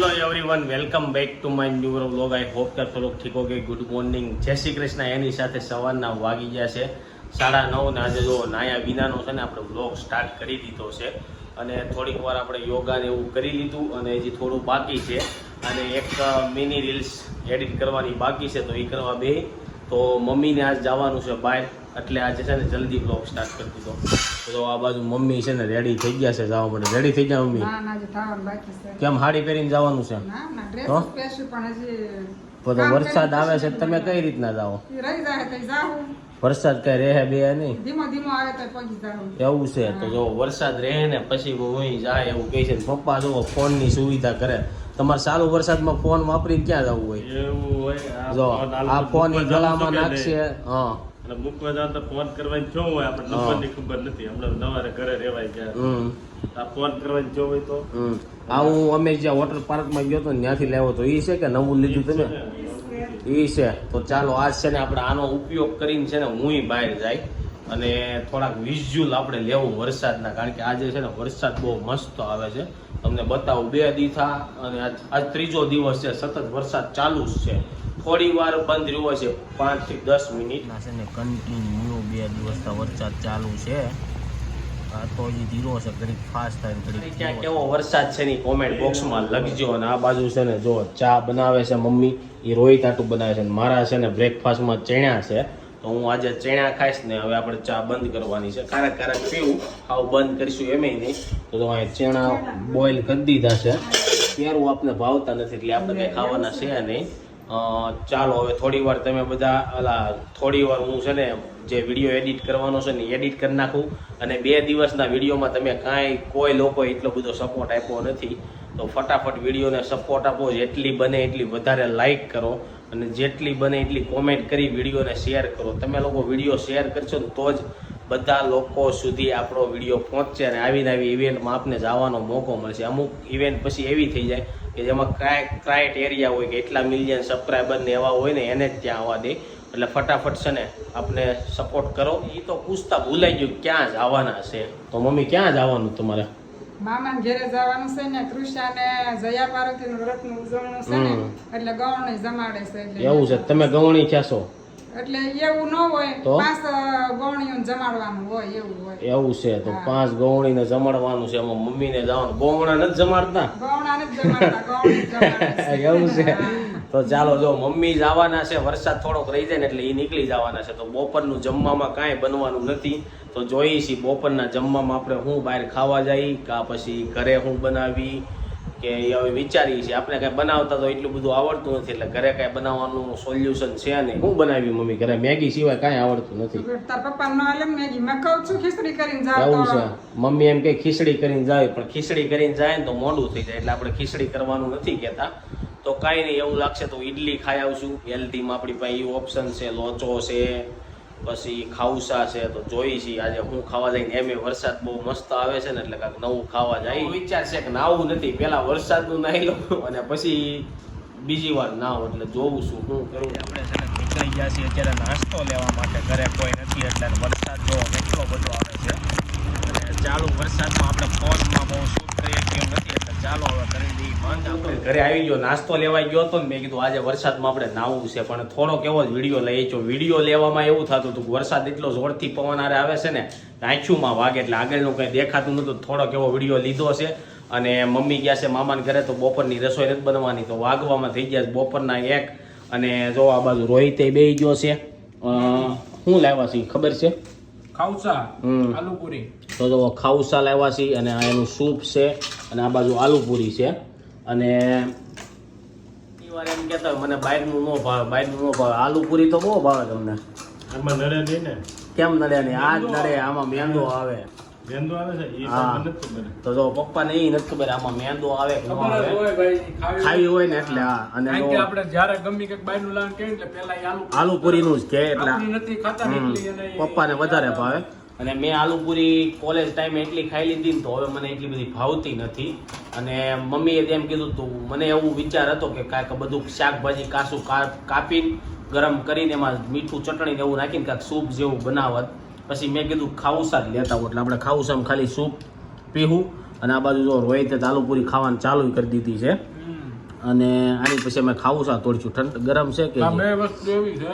Hello everyone welcome back to my new vlog I hope કે થોડોક ઠીક હો ગુડ મોર્નિંગ જય શ્રી કૃષ્ણ. એની સાથે સવારના વાગી ગયા છે. સાડા નવ ને આજે જો નાયા વિનાનો છે ને આપણે વ્લોગ સ્ટાર્ટ કરી દીધો છે. અને થોડીક વાર આપણે યોગા ને એવું કરી લીધું અને હજી થોડું બાકી છે. અને એક મિની રીલ્સ એડિટ કરવાની બાકી છે. તો એ કરવા બે તો મમ્મીને આજ જવાનું છે બહાર એટલે આજે છે ને જલ્દી બ્લોગ સ્ટાર્ટ કરી દીધો. તો આ બાજુ મમ્મી છે ને રેડી થઈ ગયા છે જવા માટે. રેડી થઈ ગયા મમ્મી? કેમ હાડી પહેરીને જવાનું છે? પણ વરસાદ આવે છે તમે કઈ રીતના જાઓ? રહી જાય તો જાવું વરસાદ કઈ રહે બે નહીં ધીમો ધીમો આવે તો જાવું એવું છે તો જો વરસાદ રહે ને પછી હું જાય એવું કહે છે પપ્પા જો ફોનની સુવિધા કરે. તમારે ચાલુ વરસાદમાં ફોન વાપરીને ક્યાં જવું હોય? એવું હોય આ જો આ ફોન ગળામાં નાખશે છે? હા. મૂકવા જાવ તો ફોન કરવાની જો હોય આપણે નંબરની ખબર નથી. હમણાં નવારે ઘરે રહેવાય ગયા આ ફોન કરવાની જો હોય તો? હમ હું અમે જ્યાં વોટર પાર્કમાં ગયો તો ત્યાંથી લેવો તો એ છે કે નવું લીધું તમે? એ છે. તો ચાલો આજ છે ને આપણે આનો ઉપયોગ કરીને છે ને હું બહાર જાય અને થોડાક વિઝ્યુઅલ આપણે લેવું વરસાદના, કારણ કે આજે છે ને વરસાદ બહુ મસ્ત આવે છે. તમને બતાવું, બે દીથા અને આજ ત્રીજો દિવસ છે, સતત વરસાદ ચાલુ જ છે. થોડી વાર બંધ રહ્યો છે, પાંચથી દસ મિનિટ. છે ને કન્ટિન્યુ બે દિવસ વરસાદ ચાલુ છે. આ તો એ ધીરો છે ઘડીક ફાસ્ટ થાય ઘડીક ક્યાં કેવો વરસાદ છે ની કોમેન્ટ બોક્સમાં લખજો અને આ બાજુ છે ને જો ચા બનાવે છે મમ્મી એ રોહિત આટું બનાવે છે મારા છે ને બ્રેકફાસ્ટમાં ચણા છે તો હું આજે ચણા ખાઈશ ને હવે આપણે ચા બંધ કરવાની છે. કારક કારક પીવું આવું બંધ કરીશું એમ નહીં. તો તો અહીં ચણા બોઇલ કરી દીધા છે. ત્યારું આપને ભાવતા નથી એટલે આપણે કંઈ ખાવાના છે નહીં. ચાલો, હવે થોડી વાર તમે બધા, અલા, થોડી વાર હું છે ને જે વીડિયો એડિટ કરવાનો છે ને એડિટ કરી નાખું અને બે દિવસના વિડીયોમાં તમે કાંઈ, કોઈ લોકો એટલો બધો સપોર્ટ આપ્યો નથી. તો ફટાફટ વિડીયોને સપોર્ટ આપો, જેટલી બને એટલી વધારે લાઇક કરો અને જેટલી બને એટલી કોમેન્ટ કરી વિડીયોને શેર કરો. તમે લોકો વીડિયો શેર કરશો ને તો જ બધા લોકો સુધી આપણો વીડિયો પહોંચશે અને આવીને આવી ઇવેન્ટમાં આપને જવાનો મોકો મળશે. અમુક ઇવેન્ટ પછી એવી થઈ જાય કે જેમાં ક્રાઇટેરિયા હોય કે એટલા મિલિયન સબસ્ક્રાઈબર ને એવા હોય ને એને જ ત્યાં આવવા દે. એટલે ફટાફટ છે ને આપણે સપોર્ટ કરો. એ તો પૂછતા ભૂલાઈ ગયું ક્યાં ક્યાં જવાના છે. તો મમ્મી ક્યાં જવાનું તમારે? મામાને ઘેરે જવાનું છે ને કૃષ્ણા ને જયા પાર્વતી નું વ્રતનું ઉજવણું છે ને એટલે ગૌણ જમાડે છે એવું છે. તમે ગવણી ક્યાં છો? એટલે એવું ન હોય પાંચ ગૌણીઓને જમાડવાનું હોય એવું હોય. એવું છે તો પાંચ ગવણીને જમાડવાનું છે એમાં મમ્મીને જવાનું. ગૌણા નથી જમાડતા? ગૌણાને જ જમાડતા ગૌણી જ જમાડે છે. એવું છે. તો ચાલો જો મમ્મી જવાના છે વરસાદ થોડોક રહી જાય ને એટલે એ નીકળી જવાના છે તો બપોરનું જમવામાં કાંઈ બનવાનું નથી. તો જોઈએ છીએ બપોરના જમવામાં આપણે હું બહાર ખાવા જઈ કા પછી ઘરે હું બનાવી કે એ હવે વિચારીએ છીએ. આપણે કાંઈ બનાવતા તો એટલું બધું આવડતું નથી એટલે ઘરે કાંઈ બનાવવાનું સોલ્યુશન છે નહીં. હું બનાવી મમ્મી ઘરે? મેગી સિવાય કાંઈ આવડતું નથી. તાર પપ્પા નો આલે મેગી. મેં કહું છું ખીચડી કરીને જાવ એવું છે. મમ્મી એમ કે ખીચડી કરીને જાય પણ ખીચડી કરીને જાય ને તો મોડું થઈ જાય. એટલે આપણે ખીચડી કરવાનું નથી કહેતા. તો કાંઈ નહીં એવું લાગશે તો ઈડલી ખાઈ આવશું હેલ્ધીમાં આપણી પાસે એ ઓપ્શન છે લોચો છે. પછી ખાઉસા છે તો જોઈ છીએ આજે હું ખાવા જઈને એમ વરસાદ બહુ મસ્ત આવે છે ને એટલે કાંઈક નવું ખાવા જાય. વિચાર છે કે નાવું નથી પેલા વરસાદનું નાહી લઉં અને પછી બીજી વાર નાવ એટલે જોઉં છું હું કરું. આપણે છે ને નીકળી ગયા છીએ અત્યારે નાસ્તો લેવા માટે ઘરે કોઈ નથી એટલે વરસાદ જો કેટલો બધો આવે છે. અને ચાલુ વરસાદમાં આપણે ફોનમાં બહુ શૂટ કરીએ કેમ નથી એટલે ચાલો હવે ઘરે આવી ગયો, નાસ્તો લેવા ગયો હતો ને મેં કીધું આજે વરસાદમાં આપણે નાવું છે, પણ થોડોક એવો જ વીડિયો લઈ જો વીડિયો લેવામાં એવું થતું હતું વરસાદ એટલો જોરથી પવન આરે આવે છે ને આંખુમાં વાગે એટલે આગળનું કંઈ દેખાતું નહોતું, થોડોક એવો વીડિયો લીધો છે. અને મમ્મી ગયા છે મામાને ઘરે તો બપોરની રસોઈ નથી બનવાની, તો વાગવામાં થઈ ગયા છે બપોરના એક. અને જો આ બાજુ રોહિતે બેહી ગયો છે. શું લાવ્યા છે ખબર છે? ખાઉસા. આલુપુરી. તો જો ખાઉસા લાવ્યા છે અને આ એનું સૂપ છે અને આ બાજુ આલુ પૂરી છે. અને વાર એમ કહેતા મને બહારનું નો ભાવે બહારનું ન ભાવે. આલુ પૂરી તો બહુ ભાવે તમને. આમાં નડે નહીં ને? કેમ નડે નહીં? આ જ નડે આમાં મેંદો આવે. વેંદો આવે છે એ હા. નથી તો જો પપ્પાને એ નથી ખબર આમાં મેંદો આવે કે ન ખબર આવે. હોય ભાઈ ખાવી હોય. ને એટલે હા. અને કે આપણે જ્યારે ગમે કંઈક બહારનું લાવવાનું કે એટલે પહેલા આલુ આલુ પૂરીનું જ કે એટલે આપણી નથી ખાતા એટલે પપ્પાને વધારે ભાવે. અને મેં આલુપુરી કોલેજ ટાઈમે એટલી ખાઈ લીધી ને તો હવે મને એટલી બધી ભાવતી નથી. અને મમ્મીએ તેમ કીધું તું મને એવું વિચાર હતો કે કાંઈક બધું શાકભાજી કાસું કા- કાપીને ગરમ કરીને એમાં મીઠું ચટણી ને એવું નાખીને કાંઈક સૂપ જેવું બનાવત. પછી મેં કીધું ખાઉસા જ લેતા એટલે આપણે ખાઉસામાં ખાલી સૂપ પીવું અને આ બાજુ જો રોહિતે તો આલુ ખાવાનું ચાલુ કરી દીધી છે. અને આની પછી અમે ખાઉસા તોડશું. ઠંડ ગરમ છે કે વસ્તુ એવી છે.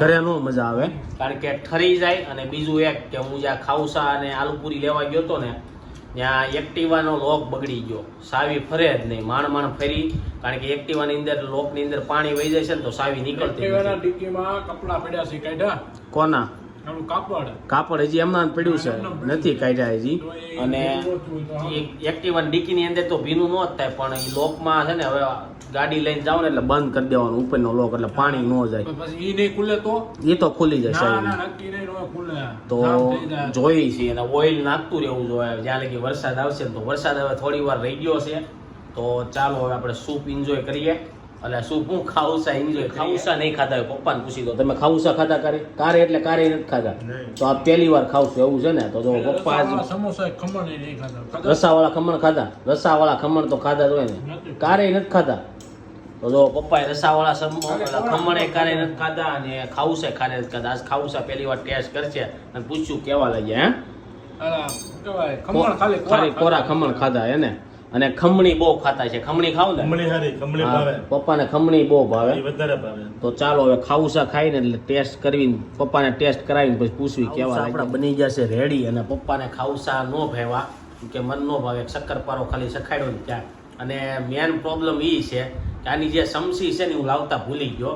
ઘરે નો મજા આવે. કારણ કે ઠરી જાય અને બીજું એક કે હું જ્યાં ખાઉસા અને આલુપુરી લેવા ગયો હતો ને ત્યાં એક્ટિવાનો લોક બગડી ગયો. સાવી ફરે જ નહીં માણ માણ ફરી કારણ કે એક્ટિવાની અંદર લોકની અંદર પાણી વહી જાય છે ને તો સાવી નીકળતી એક્ટિવાના ડિક્કીમાં કપડાં પડ્યા છે કાઢ્યા. કોના? કાપડ. કાપડ હજી એમના પડ્યું છે. નથી કાઢ્યા હજી. અને એક્ટિવા ડીકીની અંદર તો ભીનું ન જ થાય પણ એ લોકમાં છે ને હવે ગાડી લઈને જાવ ને એટલે બંધ કરી દેવાનું ઉપરનો લોક એટલે પાણી ન જાય. ખુલે તો? એ તો ખુલી જાય સાહેબ. તો. જોઈ છે. અને ઓઇલ નાખતું રહેવું જોઈએ. જ્યાં લગી વરસાદ આવશે ને તો વરસાદ હવે થોડી વાર રહી ગયો છે. તો ચાલો હવે આપણે સૂપ એન્જોય કરીએ. એટલે શું હું ખાઉસા એન્જોય ખાઉસા નહીં ખાતા હોય પપ્પાને પૂછી દો તમે ખાઉસા ખાતા કરે? કારે એટલે કારે નથી ખાતા તો આ પહેલી વાર ખાવશું એવું છે ને? તો જો પપ્પા આજ સમોસા ખમણ નહીં ખાતા. ખાતા? રસાવાળા ખમણ ખાતા રસાવાળા ખમણ તો ખાધા જ હોય ને. કારે નથી ખાતા તો જો પપ્પાએ રસાવાળા ખમણે કારે નથી ખાધા અને ખાઉસે ખારે નથી ખાધા. આજ ખાઉસા પહેલી વાર ટેસ્ટ કરશે અને પૂછ્યું કેવા લાગ્યા હે? ખમણ ખાલી ખાલી કોરા ખમણ ખાધા એને અને ખમણી બહુ ખાતા છે. ખમણી ખાવ ને? ખમણી હારી ખમણી ભાવે. પપ્પાને ખમણી બહુ ભાવે. વધારે ભાવે. તો ચાલો હવે ખાઉસા ખાઈને એટલે ટેસ્ટ કરવી પપ્પાને ટેસ્ટ કરાવીને પછી પૂછવી કેવા આપણા બની જશે રેડી અને પપ્પાને ખાઉસા નો ભાવ્યા કે મન નો ભાવે શક્કરપારો ખાલી સખાડ્યો ને ત્યાં. અને મેન પ્રોબ્લેમ એ છે કે આની જે સમસી છે ને હું લાવતા ભૂલી ગયો.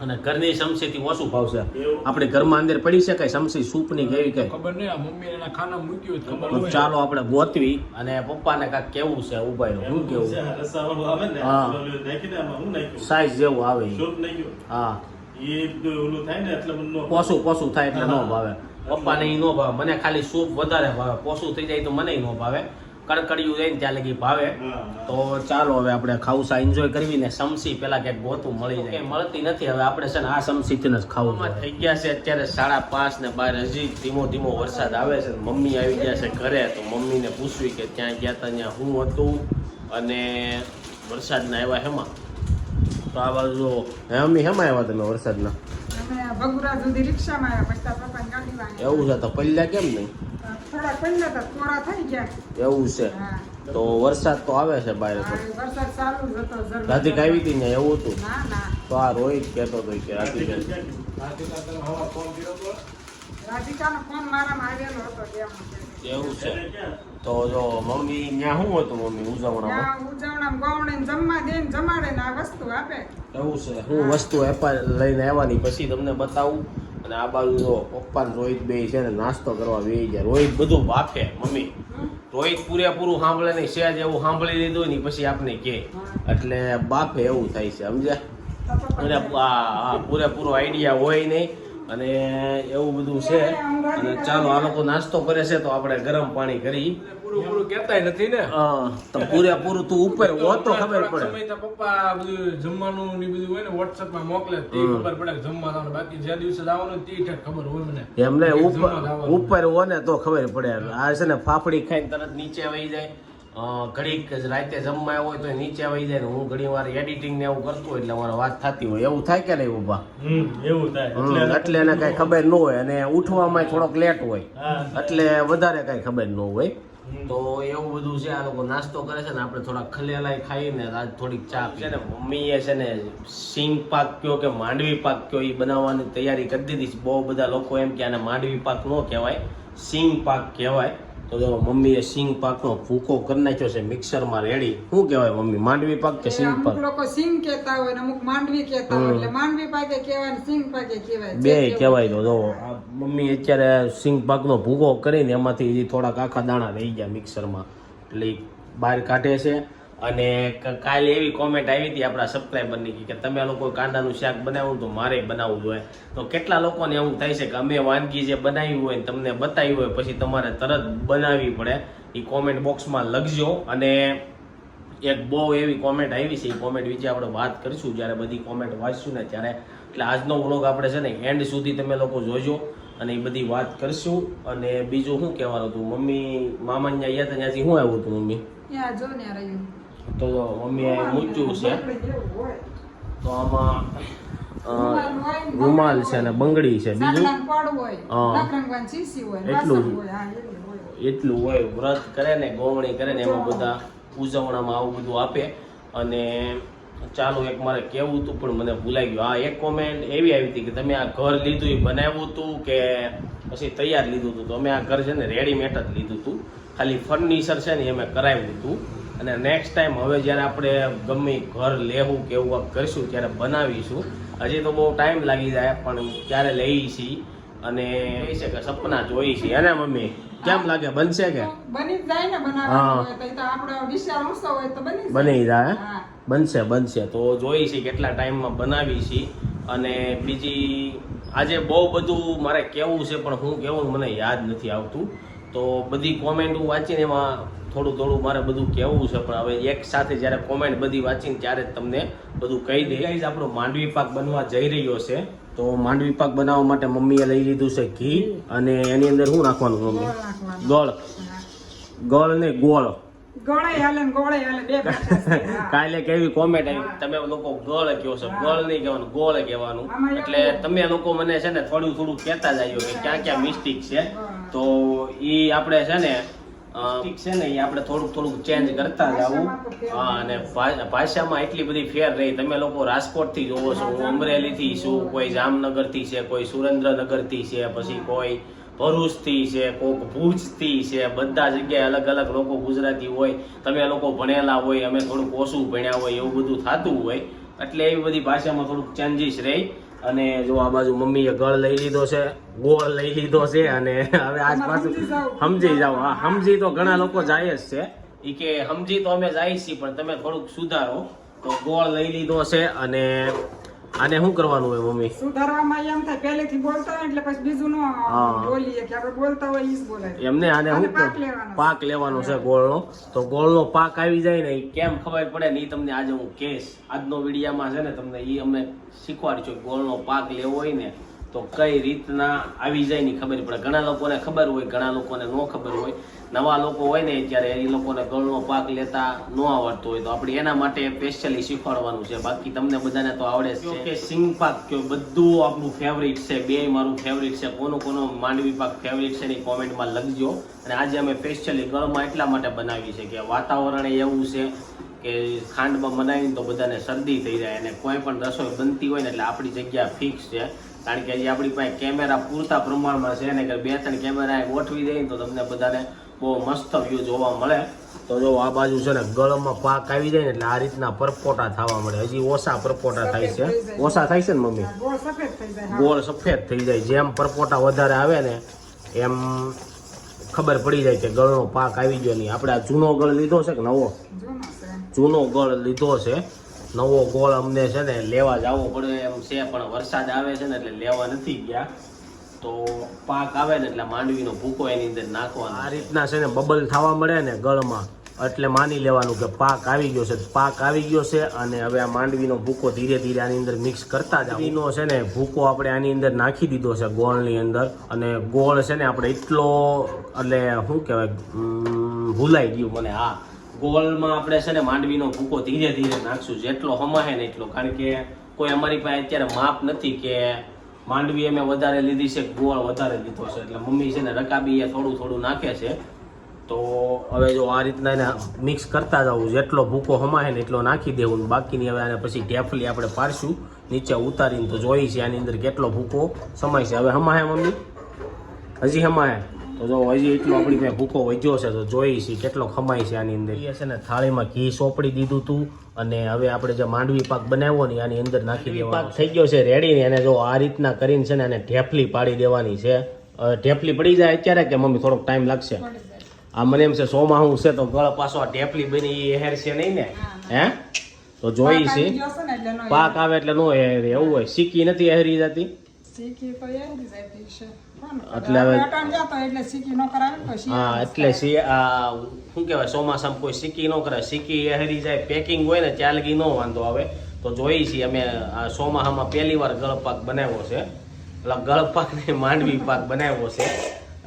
અને ઘરની સમસીથી ઓછું ભાવશે આપણે ઘરમાં અંદર પડી શકાય સમસી સૂપની કેવી કઈ. ખબર નહીં મમ્મી એના ખાના મૂક્યું હોય ખબર ચાલો આપણે ગોતવી અને પપ્પાને કાંઈક કેવું છે ઉભાઈ શું કેવું? છે, હા. સાઈઝ જેવું આવે. સૂપ હા. એ ઓલું થાય ને એટલે પોસું થાય એટલે ન ભાવે. પપ્પાને ઈ ન ભાવે. મને ખાલી સૂપ વધારે ભાવે. પોસું થઈ જાય તો મને ન ભાવે. કડકડિયું જાય ને ત્યાં લગી ભાવે. તો ચાલો હવે આપણે ખાઉસા એન્જોય કરવી ને સમસી પેલા ક્યાંક ગોતું મળી જાય. મળતી નથી. હવે આપણે છે ને આ સમસીથી જ ખાવું થઈ ગયા છે અત્યારે સાડા પાંચ ને બાર. હજી ધીમો ધીમો વરસાદ આવે છે મમ્મી આવી ગયા છે ઘરે તો મમ્મીને પૂછવી કે ત્યાં ગયા હતા ત્યાં હું હતું અને વરસાદના આવ્યા હેમાં. તો આ બાજુ હે મમ્મી હેમાં આવ્યા તમે વરસાદના. ભગુરા સુધી રિક્ષામાં આવ્યા પછી તારા ગાડીમાં એવું છે તો પલ્યા કેમ નહીં? થોડા પહેલા તો કોરા થઈ ગયા. એવું છે. તો વરસાદ તો આવે છે બહાર તો. વરસાદ ચાલુ જ હતો રાધિક આવી હતી ને એવું હતું? ના ના. તો આ રોહિત કહેતો હતો કે રાધિક રાધિકા ફોન કર્યો તો? રાધિકાનો ફોન મારામાં આવેલો હતો ત્યાં. એવું છે. તો જો મમ્મી ત્યાં શું હતું મમ્મી ઉજવણામાં? ત્યાં ઉજવણામાં ગૌણીને જમવા દે ને જમાડે ને આ વસ્તુ આપે. એવું છે. હું વસ્તુ એપા લઈને આવવાની પછી તમને બતાવું. અને આ બાજુ જો પપ્પા ને રોહિત બે છે ને નાસ્તો કરવા બે જાય રોહિત બધું બાફે મમ્મી. રોહિત પૂરેપૂરું સાંભળે નહીં. સહેજ એવું સાંભળી લીધું ને પછી આપને કે. એટલે બાફે એવું થાય છે સમજ્યા? અને આ આ પૂરેપૂરો આઈડિયા હોય નહીં. અને એવું બધું છે. અને ચાલો આ લોકો નાસ્તો કરે છે તો આપણે ગરમ પાણી કરી. પૂરું પૂરું નથી ને. હા, તો પૂરેપૂરું તું ઉપર હો તો ખબર પડે. પપ્પા બધું જમવાનું ને બધું હોય ને WhatsApp માં મોકલે તે. ખબર પડે જમવાનું બાકી જે દિવસે જવાનું તે ઠેક ખબર હોય મને. એમને ઉપર ઉપર હો ને તો ખબર પડે. આ છે ને ફાફડી ખાઈને તરત નીચે આવી જાય. ઘડીક જ રાતે જમવા હોય તો નીચે આવી જાય ને હું ઘણી વાર એડિટિંગ ને એવું કરતો એટલે મારે વાત થતી હોય. એવું થાય કે નહીં ઊભા એવું થાય. એટલે એને કઈ ખબર ન હોય અને ઉઠવામાં થોડોક લેટ હોય. એટલે વધારે કઈ ખબર ન હોય. તો એવું બધું છે આ લોકો નાસ્તો કરે છે ને આપણે થોડા ખલેલાઈ ખાઈને આજ થોડીક ચા છે ને મમ્મીએ છે ને સિંગ પાક કયો કે માંડવી પાક કયો એ બનાવવાની તૈયારી કરી દીધી છે. બહુ બધા લોકો એમ કે આને માંડવી પાક ન કહેવાય સિંગ પાક કહેવાય. તો જો મમ્મીએ સિંગ પાકનો ભૂકો કરી નાખ્યો છે મિક્સરમાં રેડી. શું કહેવાય મમ્મી? માંડવી પાક કે સિંગ પાક? લોકો સિંગ કહેતા હોય ને અમુક માંડવી કહેતા હોય. એટલે માંડવી પાકે કહેવાય ને સિંગ પાકે કહેવાય. બે કહેવાય. તો જો આ મમ્મી અત્યારે સિંગ પાકનો ભૂકો કરીને એમાંથી થોડાક આખા દાણા રહી ગયા મિક્સરમાં. એટલે બહાર કાઢે છે. અને કાલે એવી કોમેન્ટ આવી હતી આપણા સબસ્ક્રાઈબરની કે તમે લોકો કાંદાનું શાક બનાવ્યું તો મારે બનાવવું જોઈએ તો કેટલા લોકોને એવું થાય છે કે અમે વાનગી જે બનાવી હોય તમને બતાવી હોય, પછી તમારે તરત બનાવવી પડે. એ કોમેન્ટ બોક્સમાં લખજો અને એક બહુ એવી કોમેન્ટ આવી છે. એ કોમેન્ટ વિશે આપણે વાત કરીશું. જ્યારે બધી કોમેન્ટ વાંચશું ને ત્યારે એટલે આજનો વ્લોગ આપણે છે ને એન્ડ સુધી તમે લોકો જોજો અને એ બધી વાત કરશું. અને બીજું શું કહેવાનું હતું? મમ્મી મામા ત્યાં ગયા ત્યાંથી શું આવ્યું હતું મમ્મી? જો ને તો જો મમ્મી આ મૂચ્યું છે તો આમાં રૂમાલ ને છે અને બંગડી છે બીજું એટલું એટલું હોય વ્રત કરે ને ગોવણી કરે ને એમાં બધા ઉજવણામાં આવું બધું આપે અને ચાલો એક મારે કહેવું હતું પણ મને ભૂલાઈ ગયું આ એક કોમેન્ટ એવી આવી હતી કે તમે આ ઘર લીધું એ બનાવ્યું હતું કે પછી તૈયાર લીધું હતું તો અમે આ ઘર છે ને રેડીમેડ જ લીધું હતું ખાલી ફર્નિચર છે ને એ અમે કરાવ્યું હતું અને નેક્સ્ટ ટાઈમ હવે જ્યારે આપણે ગમે ઘર લેવું કે એવું કરીશું ત્યારે બનાવીશું. હજી તો બહુ ટાઈમ લાગી જાય પણ ત્યારે લઈ છીએ અને એ છે કે સપના જોઈ છીએ અને મમ્મી? કેમ લાગે? બનશે કે? બની જાય ને હા. બનાવવાનું બની બની જાય. હા. બનશે બનશે. તો જોઈ છે કેટલા ટાઈમમાં બનાવી છે. અને બીજી આજે બહુ બધું મારે કેવું છે પણ હું કેવું મને યાદ નથી આવતું. તો બધી કોમેન્ટ હું વાંચીને એમાં થોડું થોડું મારે બધું કહેવું છે પણ હવે એક સાથે જ્યારે કોમેન્ટ બધી વાંચીને ત્યારે તમને બધું કહી દે. ગાઈઝ આપણો માંડવી પાક બનવા જઈ રહ્યો છે? તો માંડવી પાક બનાવવા માટે મમ્મીએ લઈ લીધું છે ઘી અને એની અંદર શું નાખવાનું મમ્મી? ગોળ ગળ. ને ગોળ. કાલે કેવી કોમેન્ટ આવી? તમે લોકો ગોળ કહો છો. ગોળ નહીં કહેવાનું ગોળ કહેવાનું. એટલે તમે લોકો મને છે ને થોડું થોડું કહેતા જ આવ્યો કે ક્યાં ક્યાં મિસ્ટેક છે. તો એ આપણે છે ને ઠીક છે ને એ આપણે થોડુંક થોડુંક ચેન્જ કરતા જાવું હા, અને ભાષામાં એટલી બધી ફેર રહી. તમે લોકો રાજકોટથી જોવો છો હું અમરેલીથી છું કોઈ જામનગરથી છે, કોઈ સુરેન્દ્રનગરથી છે, પછી કોઈ ભરૂચથી છે કોઈક ભુજથી છે, બધા જગ્યાએ અલગ અલગ લોકો ગુજરાતી હોય, તમે લોકો ભણેલા હોય, અમે થોડુંક ઓછું ભણ્યા હોય, એવું બધું થતું હોય. એટલે એવી બધી ભાષામાં થોડુંક ચેન્જીસ રહી. અને જો આ બાજુ મમ્મીએ ગળ લઈ લીધો છે ગોળ લઈ લીધો છે અને હવે આજ પાછું સમજી જાવ. સમજી હા સમજી તો ઘણા લોકો જાય જ છે. ઈ કે સમજી તો અમે જાય છીએ પણ તમે થોડુંક સુધારો. તો ગોળ લઈ લીધો છે અને આને શું કરવાનું હોય મમ્મી? સુધારવામાં એમ થાય પહેલેથી બોલતા હોય એટલે પછી બીજું નો બોલીએ કે આપણે બોલતા હોય ઈ જ બોલાય. એમને આને શું પાક લેવાનો છે. પાક લેવાનો છે ગોળનો. તો ગોળનો પાક આવી જાય ને કેમ ખબર પડે ને એ તમને આજે હું કેસ. આજનો વિડીયામાં છે ને તમને એ અમે શીખવાડીશું ગોળનો પાક લેવો હોય ને તો કઈ રીતના આવી જાય ની ખબર પડે. ઘણા લોકોને ખબર હોય ઘણા લોકોને ન ખબર હોય. નવા લોકો હોય ને જ્યારે એ લોકોને ગળનો પાક લેતા ન આવડતો હોય તો આપણે એના માટે સ્પેશિયલી શીખવાડવાનું છે. બાકી તમને બધાને તો આવડે છે. કે સિંગ પાક કે બધું આપણું ફેવરિટ છે, બે મારું ફેવરિટ છે, કોનો કોનો માંડવી પાક ફેવરિટ છે એ કોમેન્ટમાં લખજો. અને આજે અમે સ્પેશિયલી ગળમાં એટલા માટે બનાવી છે કે વાતાવરણ એવું છે કે ખાંડમાં બનાવીને તો બધાને શરદી થઈ જાય અને કોઈ પણ રસોઈ બનતી હોય ને એટલે આપણી જગ્યા ફિક્સ છે. કારણ કે હજી આપણી પાસે કેમેરા પૂરતા પ્રમાણમાં છે ને બે ત્રણ કેમેરા ગોઠવી દઈએ તો તમને બધાને બહુ મસ્ત વ્યૂ જોવા મળે. તો જો આ બાજુ છે ને ગળમાં પાક આવી જાય ને એટલે આ રીતના પરપોટા થવા મળે. હજી ઓછા પરપોટા થાય છે. ઓછા થાય છે ને મમ્મી? ગોળ સફેદ થઈ જાય જેમ પરપોટા વધારે આવે ને એમ ખબર પડી જાય કે ગળનો પાક આવી ગયો નહીં. આપણે આ જૂનો ગળ લીધો છે કે નવો? જૂનો ગળ લીધો છે. નવો ગોળ અમને છે ને લેવા જવો પડે એમ છે પણ વરસાદ આવે છે ને એટલે લેવા નથી ગયા. તો પાક આવે ને એટલે માંડવીનો ભૂકો એની અંદર નાખવાનો આ રીતના છે ને બબલ થવા મળે ને ગળમાં એટલે માની લેવાનું કે પાક આવી ગયો છે. પાક આવી ગયો છે અને હવે આ માંડવીનો ભૂકો ધીરે ધીરે આની અંદર મિક્સ કરતા જ છે ને ભૂકો આપણે આની અંદર નાખી દીધો છે ગોળની અંદર. અને ગોળ છે ને આપણે એટલો એટલે શું કહેવાય ભૂલાઈ ગયું મને. હા ગોળમાં આપણે છે ને માંડવીનો ભૂકો ધીરે ધીરે નાખશું. જેટલો હમાહે ને એટલો. કારણ કે કોઈ અમારી પાસે અત્યારે માપ નથી કે માંડવી મેં વધારે લીધી છે, ગોળ વધારે લીધો છે. એટલે મમ્મી છે ને રકાબી એ થોડું થોડું નાખે છે. તો હવે જો આ રીતના એને મિક્સ કરતા જવું જેટલો ભૂકો હમાય ને એટલો નાખી દેવું બાકીની હવે આને પછી ઢેફલી આપણે પાડશું. નીચે ઉતારીને તો જોઈ છે આની અંદર કેટલો ભૂકો સમાય છે. હવે હમાય મમ્મી? હજી હમાય? તો જો હજી એટલો આપણી મેં ભૂકો વધ્યો છે, તો જોઈ છે કેટલો ખમાય છે આની અંદર. એ છે ને થાળીમાં ઘી સોપડી દીધું હતું અને હવે આપણે જે માંડવી પાક બનાવ્યો ને આની અંદર નાખી દેવાનો પાક થઈ ગયો છે રેડી ને એને જો આ રીતના કરીને છે ને એને ઢેફલી પાડી દેવાની છે. ઢેફલી પડી જાય અત્યારે કે મમ્મી થોડોક ટાઈમ લાગશે? આ મને એમ છે સોમાં હું છે તો ગળ પાછો આ ઢેફલી બની એ હેર છે નહીં ને? હે તો જોઈ પાક છે. પાક આવે એટલે નો હેરે એવું હોય. સીકી નથી હેરી જતી? શીખી તો એટલે એટલે ન કરાવે હા એટલે સી આ શું કહેવાય ચોમાસામાં કોઈ સીકી ન કરે સીકી હેરી જાય પેકિંગ હોય ને ત્યાં લગી ન વાંધો આવે. તો જોઈ છીએ અમે આ ચોમાસામાં પહેલી વાર ગળપાક બનાવ્યો છે. એટલે ગળપાક ને માંડવી પાક બનાવ્યો છે.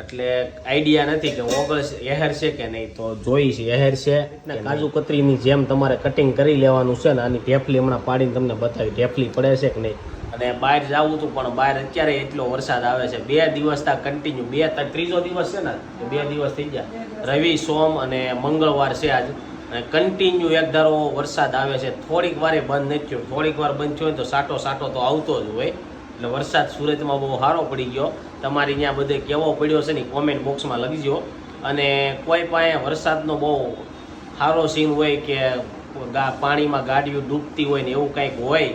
એટલે આઈડિયા નથી કે ઓગળ એહેર છે કે નહીં. તો જોઈ છે એહેર છે ને કાજુ કતરીની જેમ તમારે કટિંગ કરી લેવાનું છે ને આની ઢેફલી હમણાં પાડીને તમને બતાવી ઢેફલી પડે છે કે નહીં. અને બહાર જવું હતું, પણ બહાર અત્યારે એટલો વરસાદ આવે છે. બે દિવસ ત્યાં કન્ટિન્યુ બે ત્રીજો દિવસ છે ને બે દિવસ થઈ ગયા. રવિ, સોમ અને મંગળવાર છે આજ. અને કન્ટિન્યુ એક ધારો વરસાદ આવે છે. થોડીક વારે બંધ નથી થયો. થોડીક વાર બંધ થયો તો સાટો સાટો તો આવતો જ હોય. એટલે વરસાદ સુરતમાં બહુ સારો પડી ગયો. તમારી ત્યાં બધે કેવો પડ્યો છે ને કોમેન્ટ બોક્સમાં લખજો. અને કોઈ પાસે વરસાદનો બહુ સારો સીન હોય કે પાણીમાં ગાડીઓ ડૂબતી હોય ને એવું કંઈક હોય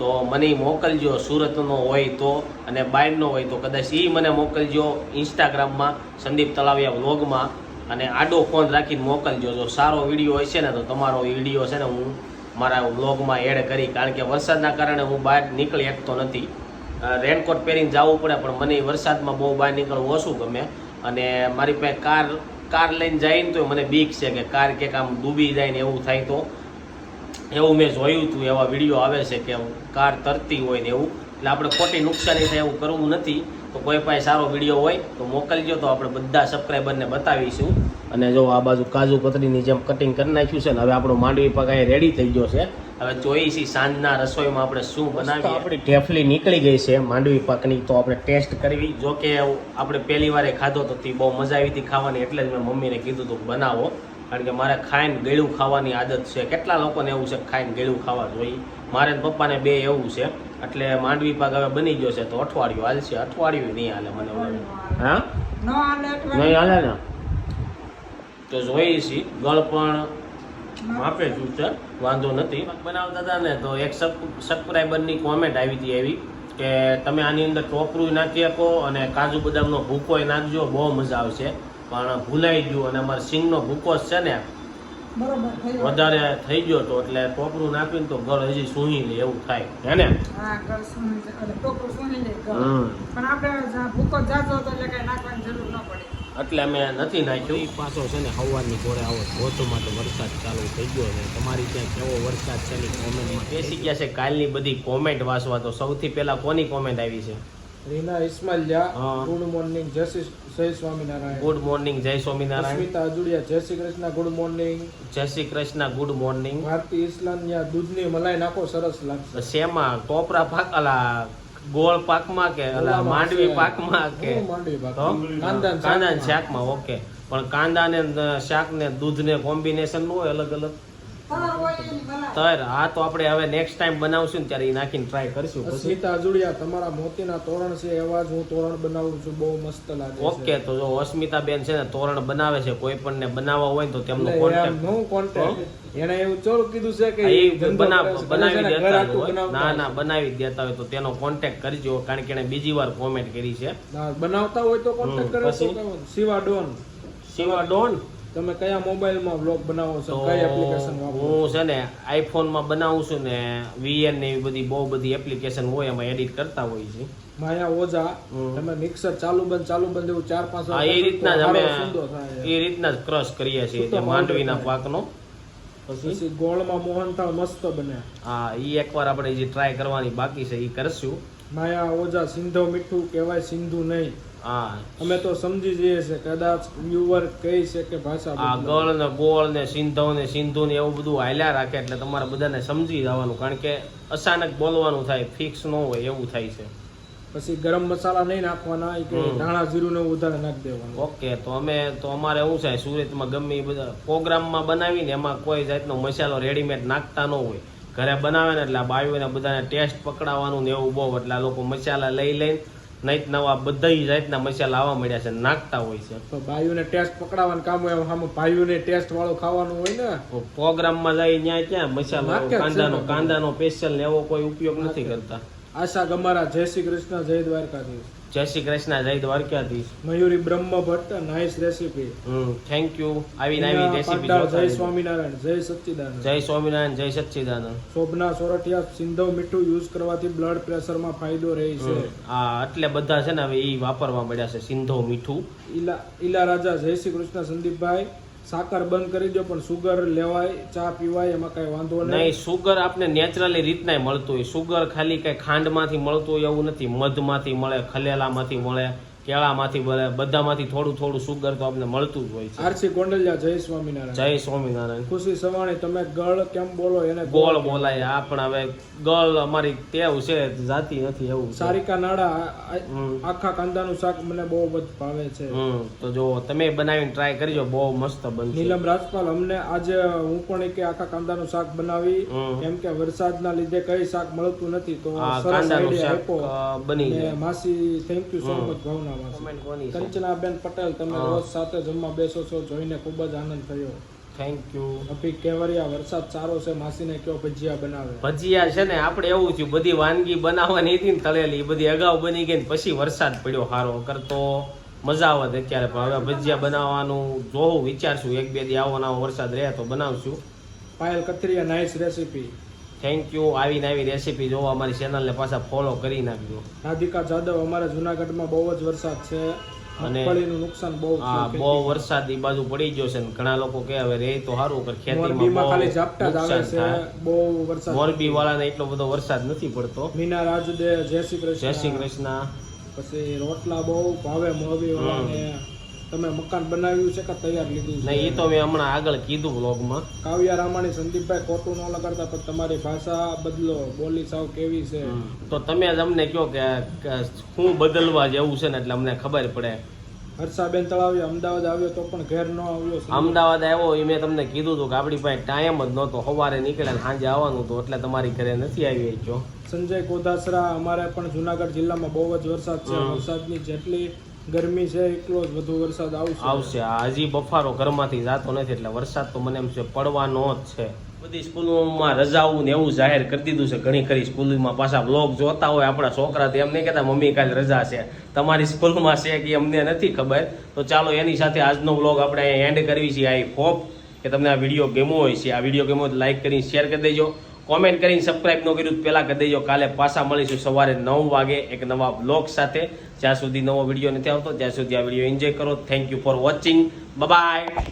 તો મને મોકલજો, સુરતનો હોય તો અને બાયડનો હોય તો. કદાચ એ મને મોકલજો ઇન્સ્ટાગ્રામમાં, સંદીપ તલાવિયા વ્લોગમાં. અને આડો ફોન રાખીને મોકલજો. જો સારો વીડિયો હશે ને, તો તમારો વીડિયો છે ને, હું મારા વ્લોગમાં એડ કરી. કારણ કે વરસાદના કારણે હું બહાર નીકળી શકતો નથી. રેનકોટ પહેરીને જવું પડે, પણ મને વરસાદમાં બહુ બહાર નીકળવું ઓછું ગમે. અને મારી પાસે કાર કાર લઈને જાય ને તો મને બીક છે કે કાર કે આમ ડૂબી જાય ને એવું થાય તો. એવું મેં જોયું હતું એવા વીડિયો આવે છે કે કાર તરતી હોય ને એવું. એટલે આપણે ખોટી નુકસાની થાય એવું કરવું નથી. તો કોઈ પાસે સારો વીડિયો હોય તો મોકલજો તો આપણે બધા સબસ્ક્રાઈબરને બતાવીશું. અને જો આ બાજુ કાજુ કતરીની જેમ કટિંગ કરી નાખ્યું છે ને હવે આપણો માંડવી પગાય રેડી થઈ ગયો છે. હવે જોઈએ સાંજના રસોઈમાં આપણે શું બનાવીએ. આપણી ટેફલી નીકળી ગઈ છે માંડવી પાકની તો આપણે ટેસ્ટ કરવી. જો કે આપણે પહેલી વારે ખાધો તો તે બહુ મજા આવી હતી ખાવાની એટલે જ મેં મમ્મીને કીધું હતું બનાવો. કારણ કે મારે ખાઈને ગળ્યું ખાવાની આદત છે. કેટલા લોકોને એવું છે ખાઈને ગળ્યું ખાવા જોઈએ? મારે પપ્પાને બે એવું છે. એટલે માંડવી પાક હવે બની ગયો છે. તો અઠવાડિયું હાલશે. અઠવાડિયું નહીં હાલે મને હા? નો હાલે એટલે નહીં હાલે ને? તો જોઈએ છીએ ગળપણ માપે છું છે વાંધો નથી. બનાવતા હતા ને તો એક સબસ્ક્રાઈબરની કોમેન્ટ આવી હતી એવી કે તમે આની અંદર ટોપરું નાખી શકો અને કાજુ બદામનો ભૂકોય નાખજો. બહુ મજા આવશે. પણ ભૂલાઈ ગયું અને અમારે સિંગનો ભૂકો છે ને. વધારે થઈ ગયો તો એટલે ટોપરું નાખીને તો ઘર હજી સૂહી લે એવું થાય હે ને? એટલે ટોપરું સૂણી જાય ગળ. હમ. પણ આપણે જા- ભૂકો જાજો હતો એટલે કઈ નાખવાની જરૂર ન પડે. એટલે અમે નથી નાખ્યું. એ પાછો છે ને હવાની ઘોડે આવો ધોધમાં તો વરસાદ ચાલુ થઈ ગયો છે. તમારી ત્યાં કેવો વરસાદ છે કોમેન્ટમાં બેસી ગયા છે કાલની બધી કોમેન્ટ વાંચવા. તો સૌથી પહેલા કોની કોમેન્ટ આવી છે? રીના ઇસ્માલિયા ગુડ મોર્નિંગ જય શ્રી જય સ્વામિનારાયણ. ગુડ મોર્નિંગ જય સ્વામિનારાયણ. સ્મિતા અજુડિયા જય Shri Krishna good morning. Jai Shri Krishna good morning. Bharti Islamia દૂધની મલાઈ નાખો સરસ લાગશે. શેમાં? ટોપરા પાક અલા ગોળ પાકમાં કે અલા માંડવી. પાકમાં કે? માંડવી પાક. કાંદા કાંદા. શાકમાં. ઓકે. પણ કાંદા ને શાક ને દૂધ ને કોમ્બિનેશનનું હોય અલગ અલગ તર હોય એની બનાવે. તર હા તો આપણે હવે નેક્સ્ટ ટાઈમ બનાવશું ત્યારે એ નાખીને ટ્રાય કરશું પછી. અજુડિયા તમારા મોતીના તોરણ છે એવા જ હું તોરણ બનાવું છું બહુ મસ્ત લાગે ઓકે તો જો અસ્મિતા બેન છે ને તોરણ બનાવે છે કોઈ પણ ને બનાવવા હોય તો તેમનો કોન્ટેક્ટનું એવું ચોરું કીધું છે કે એ ધંધો બનાવ કરે છે. બનાવી દેતા હોય. ના ના બનાવી દેતા હોય તો તેનો કોન્ટેક્ટ કરજો કારણ કે એને બીજી વાર કોમેન્ટ કરી છે. બનાવતા હોય તો કોન્ટેક્ટ હમ, કરે તો પછી? કહો. શિવા ડોન. શિવા ડોન? તમે કયા મોબાઈલમાં વ્લોગ બનાવો છો કઈ એપ્લિકેશન વાપરો હું છે ને આઈફોનમાં બનાવું છું ને વીએન ને એવી બધી બહુ બધી એપ્લિકેશન હોય એમાં એડિટ કરતા હોય છે. માયા ઓઝા તમે મિક્સર ચાલુ બંધ ચાલુ બંધ એવું ચાર પાંચ હા એ રીતના જ અમે. એ રીતના જ ક્રશ કરીએ છીએ જે માંડવીના પાકનો. પછી? પછી ગોળમાં મોહનથાળ મસ્ત બને. હા એ એકવાર આપણે જે ટ્રાય કરવાની બાકી છે એ કરશું. માયા ઓઝા સિંધો મીઠું કહેવાય સિંધુ નહીં. હા અમે તો સમજી જઈએ છે કદાચ યુવર કહી છે કે ભાષા આ. ગળ ને ગોળ ને સિંધો ને સિંધુ ને એવું બધું હાલ્યા રાખે એટલે તમારે બધાને સમજી જવાનું કારણ કે અચાનક બોલવાનું થાય ફિક્સ ન હોય એવું થાય છે પછી ગરમ મસાલા નહીં નાખવાના કે. ધાણા જીરું ને વધારે નાખી દેવાનું ઓકે તો અમે તો અમારે એવું છે સુરતમાં ગમે એ બધા પ્રોગ્રામમાં બનાવીને એમાં કોઈ જાતનો મસાલો રેડીમેડ નાખતા ન હોય ઘરે બનાવે ને એટલે આ બાયુને બધાને ટેસ્ટ પકડાવવાનું ને એવું બહુ એટલે લોકો મસાલા લઈ લઈને નહીં નવા બધા જાતના મસાલા આવવા મળ્યા છે નાખતા હોય છે. તો ભાઈઓને ટેસ્ટ પકડાવવાનું કામ હોય આમ ભાઈઓને ટેસ્ટ વાળું ખાવાનું હોય ને. પ્રોગ્રામમાં જાય ત્યાં ક્યાં? મસાલો કાંદાનો. કાંદાનો સ્પેશિયલ ને એવો કોઈ ઉપયોગ નથી કરતા. આશા ગમારા જય શ્રી કૃષ્ણ જય દ્વારકાધીશ. જય Shri Krishna Jai Dwarkadhish. Mayuri Brahmbhatt nice recipe hmm thank you આવી આવી રેસીપી જય સ્વામિનારાયણ જય સચ્ચિદાનંદ. જય સ્વામિનારાયણ જય સચ્ચિદાનંદ. શોભના સોરઠિયા સિંધવ મીઠું યુઝ કરવાથી બ્લડ પ્રેશરમાં ફાયદો રહે છે. આ એટલે બધા છે ને હવે એ વાપરવા મળ્યા છે સિંધો મીઠું. ઈલા ઈલા રાજા જય શ્રી કૃષ્ણ સંદીપભાઈ. સાકર બંધ કરી દો, પણ સુગર લેવાય, ચા પીવાય, એમાં કઈ વાંધો નહીં. સુગર આપને નેચરલી રીતના મળતું હોય. સુગર ખાલી કઈ ખાંડમાંથી મળતું હોય એવું નથી. મધમાંથી મળે, ખલેલામાંથી મળે. કેળામાંથી બધામાંથી થોડું થોડું સુગર તો આપણે મળતું જ હોય છે. આરસી ગોંડલિયા જય સ્વામિનારાયણ. જય સ્વામિનારાયણ. ખુશી સવાણી તમે ગળ કેમ બોલો એને ગોળ બોલાય આ પણ હવે ગળ અમારી ટેવ છે જાતી નથી એવું સારિકા નાડા. આખા કાંદાનું શાક મને બહુ જ ભાવે છે. તો જો તમે બનાવીને ટ્રાય કરજો બહુ મસ્ત બનશે. નીલમ રાજપાલ અમને આજે હું પણ કે આખા કાંદાનું શાક બનાવી. કેમ કે વરસાદના લીધે કઈ શાક મળતું નથી તો કાંદાનું શાક બની માસી thank you so much Bhavna. છે. કંચનાબેન પટેલ તમે રોજ સાથે જમવા બેસો છો જોઈને ખૂબ જ આનંદ થયો. થેન્ક યુ અભી કેવરિયા વરસાદ સારો છે માસીને કયો ભજીયા બનાવે? ભજીયા છે ને આપણે એવું થયું બધી વાનગી બનાવવાની હતી ને તળેલી બધી અગાઉ બની ગઈ ને પછી વરસાદ પડ્યો સારો કરતો મજા આવત અત્યારે પણ હવે ભજીયા બનાવવાનું જોવું વિચારશું એક બે દી આવો ને વરસાદ રહે તો બનાવશું. Payal Kathiriya nice recipe thank you આવીને આવી રેસીપી જોવા અમારી ચેનલને પાછા ફોલો કરી નાખજો. રાધિકા જાદવ અમારા જુનાગઢમાં બહુ જ વરસાદ છે. અને નુકસાન બહુ હા બહુ વરસાદ ઈ બાજુ પડી ગયો છે ઘણા લોકો કે હવે રે તો સારું કર ખેતીમાં બહુ ખાલી ઝાપટા જ આવે છે. બહુ વરસાદ મોરબી વાળાને એટલો બધો વરસાદ નથી પડતો. મીના રાજદે જય શ્રી જય શ્રી કૃષ્ણ. કૃષ્ણ પછી રોટલા બહુ ભાવે મોરબી વાળાને તમે મકાન બનાવ્યું છે કે તૈયાર લીધું નહીં એ તો મેં હમણાં આગળ કીધું વ્લોગમાં. કાવ્યા રામાણી સંદીપભાઈ ખોટું ન લગાડતા પણ તમારી ભાષા બદલો બોલી સાવ કેવી છે? તો તમે જ અમને કહો કે શું બદલવા જેવું છે ને એટલે અમને ખબર પડે. હર્ષાબેન તળાવી અમદાવાદ આવ્યો તો પણ ઘેર ન આવ્યો અમદાવાદ આવ્યો એ મેં તમને કીધું હતું કે આપણી પાસે ટાઈમ જ નહોતો. સવારે નીકળ્યા ને સાંજે આવવાનું હતું એટલે તમારી ઘરે નથી આવી ગયો સંજય કોદાસરા અમારે પણ જુનાગઢ જિલ્લામાં બહુ જ વરસાદ છે. વરસાદની જેટલી ગરમી છે, એટલો જ વધુ વરસાદ આવશે. આવશે. હજી બફારો ઘરમાંથી જાતો નથી એટલે વરસાદ તો મને એમ છે પડવાનો જ છે. બધી સ્કૂલોમાં રજાઓ ને એવું જાહેર કરી દીધું છે ઘણી ખરી સ્કૂલમાં. પાછા બ્લોગ જોતા હોય આપણા છોકરા તો એમ નહીં કહેતા, મમ્મી, કાલે રજા છે. તમારી સ્કૂલમાં છે કે અમને નથી ખબર? તો ચાલો એની સાથે આજનો બ્લોગ આપણે એન્ડ કરવી છીએ આઈ હોપ કે તમને આ વીડિયો ગેમો હોય છે. આ વીડિયો ગેમો લાઈક કરીને શેર કરી દેજો. કોમેન્ટ કરીને સબસ્ક્રાઇબ ન કર્યું પહેલાં કરી દેજો. કાલે પાછા મળીશું સવારે નવ વાગે એક નવા બ્લોગ સાથે. જ્યાં સુધી નવો વીડિયો નથી આવતો, ત્યાં સુધી આ વીડિયો એન્જોય કરો. Thank you for watching bye